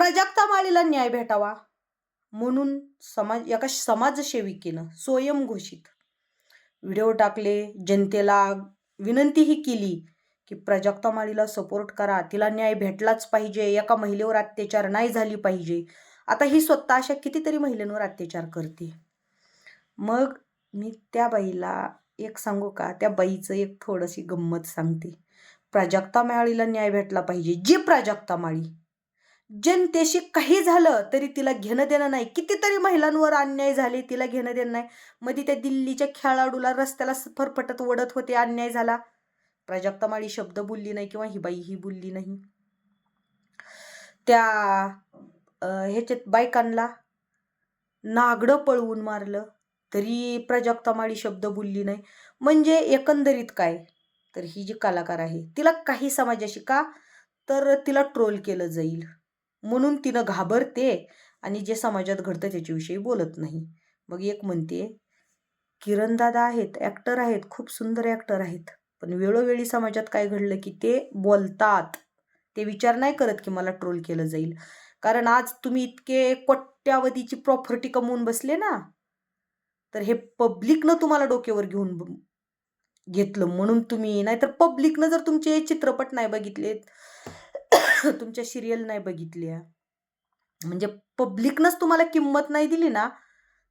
प्राजक्ता माळीला न्याय भेटावा म्हणून समाज एका समाजसेविकेनं स्वयंघोषित व्हिडिओ टाकले. जनतेला विनंतीही केली की प्राजक्ता माळीला सपोर्ट करा. तिला न्याय भेटलाच पाहिजे. एका महिलेवर अत्याचार नाही झाली पाहिजे. आता ही स्वतः अशा कितीतरी महिलांवर अत्याचार करते. मग मी त्या बाईला एक सांगू का? त्या बाईचं एक थोडीशी गंमत सांगते. प्राजक्ता माळीला न्याय भेटला पाहिजे. जी प्राजक्ता माळी जनतेशी काही झालं तरी तिला घेणं देणं नाही. कितीतरी महिलांवर अन्याय झाले तिला घेणं देणं नाही. मध्ये त्या दिल्लीच्या खेळाडूला रस्त्याला फरफटत ओढत होते अन्याय झाला. प्राजक्ता माळी शब्द बोलली नाही किंवा ही बाई ही बोलली नाही. त्या ह्याच्यात बायकांना नागडं पळवून मारलं तरी प्राजक्ता माळी शब्द बोलली नाही. म्हणजे एकंदरीत काय? तर ही जी कलाकार आहे तिला काही समाजाशी का? तर तिला ट्रोल केलं जाईल. म्हणून तिनं घाबरते आणि जे समाजात घडतं त्याच्याविषयी बोलत नाही. मग एक म्हणते किरणदादा आहेत ॲक्टर आहेत खूप सुंदर ॲक्टर आहेत पण वेळोवेळी समाजात काय घडलं की ते बोलतात. ते विचार नाही करत की मला ट्रोल केलं जाईल. कारण आज तुम्ही इतके कोट्यावधीची प्रॉपर्टी कमवून बसले ना तर हे पब्लिकनं तुम्हाला डोक्यावर घेऊन घेतलं म्हणून तुम्ही नाहीतर पब्लिकनं जर तुमचे चित्रपट नाही बघितलेत तुमच्या सिरियल नाही बघितल्या म्हणजे पब्लिकनंच तुम्हाला किंमत नाही दिली ना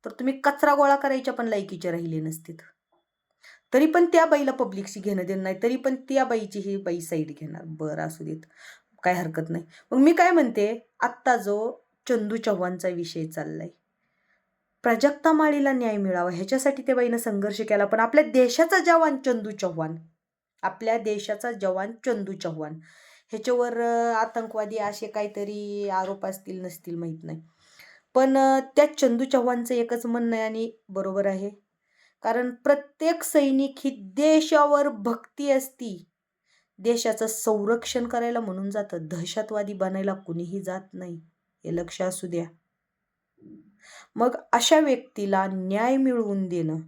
तर तुम्ही कचरा गोळा करायच्या पण लायकीचे राहिले नसतील तरी पण त्या बाईला पब्लिकशी घेणं देणं नाही तरी पण त्या बाईची ही बाई साईड घेणार. बरं असू देत. काय हरकत नाही. मग मी काय म्हणते आत्ता जो चंदू चव्हाणचा विषय चाललाय प्राजक्ता माळीला न्याय मिळावा ह्याच्यासाठी त्या बाईनं संघर्ष केला. पण आपल्या देशाचा जवान चंदू चव्हाण. आपल्या देशाचा जवान चंदू चव्हाण. ह्याच्यावर आतंकवादी असे काहीतरी आरोप असतील नसतील माहीत नाही. पण त्या चंदू चव्हाणचं एकच म्हणणं आहे आणि बरोबर आहे. कारण प्रत्येक सैनिक ही देशावर भक्ती असती. देशाचं संरक्षण करायला म्हणून जातं. दहशतवादी बनायला कुणीही जात नाही. हे लक्ष असू द्या. मग अशा व्यक्तीला न्याय मिळवून देणं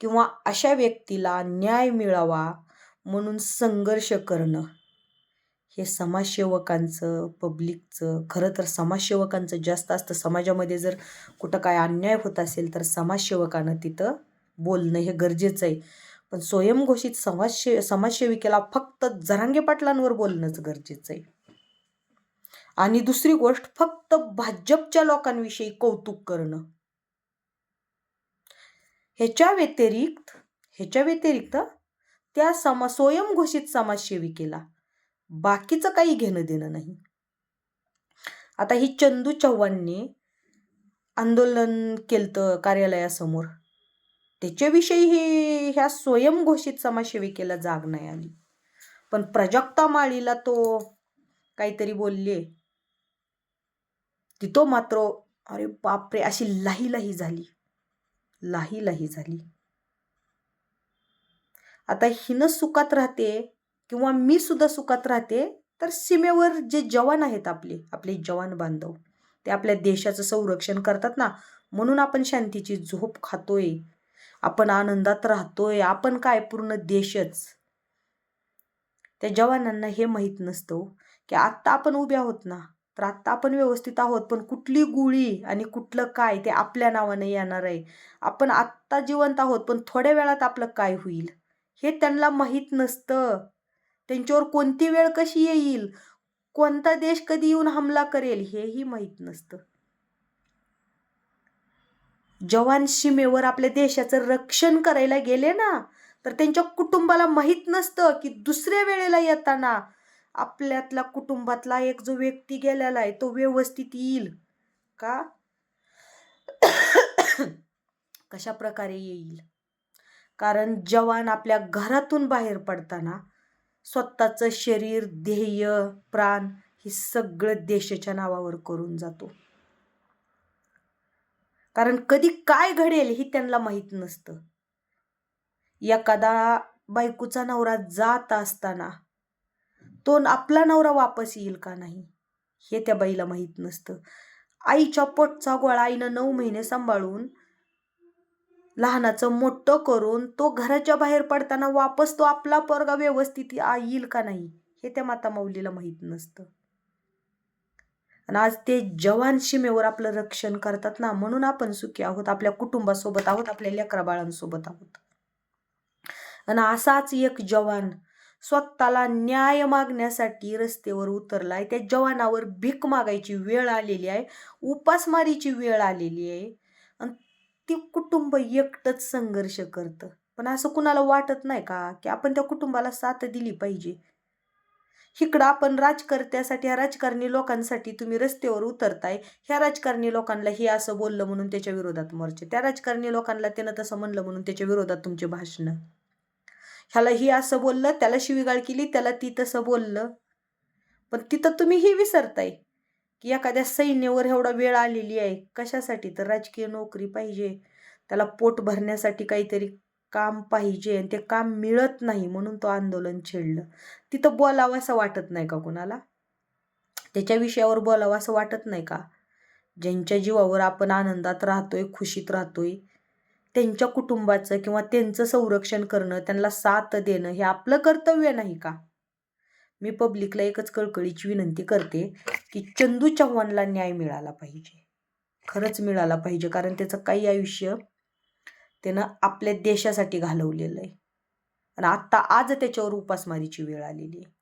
किंवा अशा व्यक्तीला न्याय मिळावा म्हणून संघर्ष करणं हे समाजसेवकांचं पब्लिकचं खरं तर समाजसेवकांचं जास्त असतं. समाजामध्ये जर कुठं काय अन्याय होत असेल तर समाजसेवकानं तिथं बोलणं हे गरजेचं आहे. पण स्वयंघोषित समाजसे समाजसेविकेला फक्त जरांगे पाटलांवर बोलणंच गरजेचं आहे. आणि दुसरी गोष्ट फक्त भाजपच्या लोकांविषयी कौतुक करणं. ह्याच्या व्यतिरिक्त ह्याच्या व्यतिरिक्त त्या समा स्वयंघोषित समाजसेविकेला बाकीचं काही घेणं देणं नाही. आता ही चंदू चव्हाणने आंदोलन केलं कार्यालयासमोर. त्याच्याविषयी ही ह्या स्वयंघोषित समाजसेविकेला जाग नाही आली. पण प्रजक्ता माळीला तो काहीतरी बोलले. ती तो मात्र अरे बापरे अशी लाही लाही झाली. लाही लाही झाली. आता हिनं सुखात राहते किंवा मी सुद्धा सुखात राहते तर सीमेवर जे जवान आहेत आपले आपले जवान बांधव ते आपल्या देशाचं संरक्षण करतात ना म्हणून आपण शांतीची झोप खातोय. आपण आनंदात राहतोय. आपण काय? पूर्ण देशच. त्या जवानांना हे माहीत नसतं हो, की आत्ता आपण उभे आहोत ना तर आत्ता आपण व्यवस्थित आहोत पण कुठली गोळी आणि कुठलं काय ते आपल्या नावाने येणार आहे. आपण आत्ता जिवंत आहोत पण थोड्या वेळात आपलं काय होईल? हे त्यांना माहीत नसतं. त्यांच्यावर कोणती वेळ कशी येईल? कोणता देश कधी येऊन हमला करेल? हेही माहीत नसतं. जवान सीमेवर आपल्या देशाचं रक्षण करायला गेले ना तर त्यांच्या कुटुंबाला माहीत नसतं की दुसऱ्या वेळेला येताना आपल्यातला कुटुंबातला एक जो व्यक्ती गेलेला आहे तो व्यवस्थित येईल का? कशा प्रकारे येईल? कारण जवान आपल्या घरातून बाहेर पडताना स्वतःचं शरीर ध्येय प्राण हे सगळं देशाच्या नावावर करून जातो. कारण कधी काय घडेल हे त्यांना माहीत नसतं. एखादा बायकोचा नवरा जात असताना तो आपला नवरा वापस येईल का नाही हे त्या बाईला माहीत नसतं. आईच्या पोटचा गोळा आईनं नऊ महिने सांभाळून लहानाचं मोठं करून तो घराच्या बाहेर पडताना वापस तो आपला पोरगा व्यवस्थित आ- येईल का नाही हे त्या माता माऊलीला माहीत नसतं. आणि आज ते जवान सीमेवर आपलं रक्षण करतात ना म्हणून आपण सुखी आहोत आपल्या कुटुंबासोबत आहोत आपल्या लेकरा बाळांसोबत आहोत. आणि असाच एक जवान स्वतःला न्याय मागण्यासाठी रस्त्यावर उतरलाय त्या जवानावर भीक मागायची वेळ आलेली आहे उपासमारीची वेळ आलेली आहे ती कुटुंब एकटंच संघर्ष करतं. पण असं कुणाला वाटत नाही का की आपण त्या कुटुंबाला साथ दिली पाहिजे? इकडं आपण राजकर्त्यासाठी ह्या राजकारणी लोकांसाठी तुम्ही रस्त्यावर उतरताय. ह्या राजकारणी लोकांना हे असं बोललं म्हणून त्याच्या विरोधात मोर्चे. त्या राजकारणी लोकांना त्यानं तसं म्हणलं म्हणून त्याच्या विरोधात तुमचे भाषणं. ह्याला ही असं बोललं त्याला शिवीगाळ केली त्याला ती तसं बोललं. पण तिथं तुम्ही ही विसरताय. की एखाद्या सैन्यावर एवढा वेळ आलेली आहे कशासाठी? तर राजकीय नोकरी पाहिजे. त्याला पोट भरण्यासाठी काहीतरी काम पाहिजे आणि ते काम मिळत नाही म्हणून तो आंदोलन छेडलं. तिथं बोलावं असं वाटत नाही का कुणाला? त्याच्या विषयावर बोलावं असं वाटत नाही का? ज्यांच्या जीवावर आपण आनंदात राहतोय खुशीत राहतोय त्यांच्या कुटुंबाचं किंवा त्यांचं संरक्षण करणं त्यांना साथ देणं हे आपलं कर्तव्य नाही का? मी पब्लिकला एकच कळकळीची विनंती करते की चंदू चव्हाणला न्याय मिळाला पाहिजे. खरंच मिळाला पाहिजे कारण त्याचं काही आयुष्य त्यानं आपल्या देशासाठी घालवलेलं आहे. आणि आत्ता आज त्याच्यावर उपासमारीची वेळ आलेली आहे.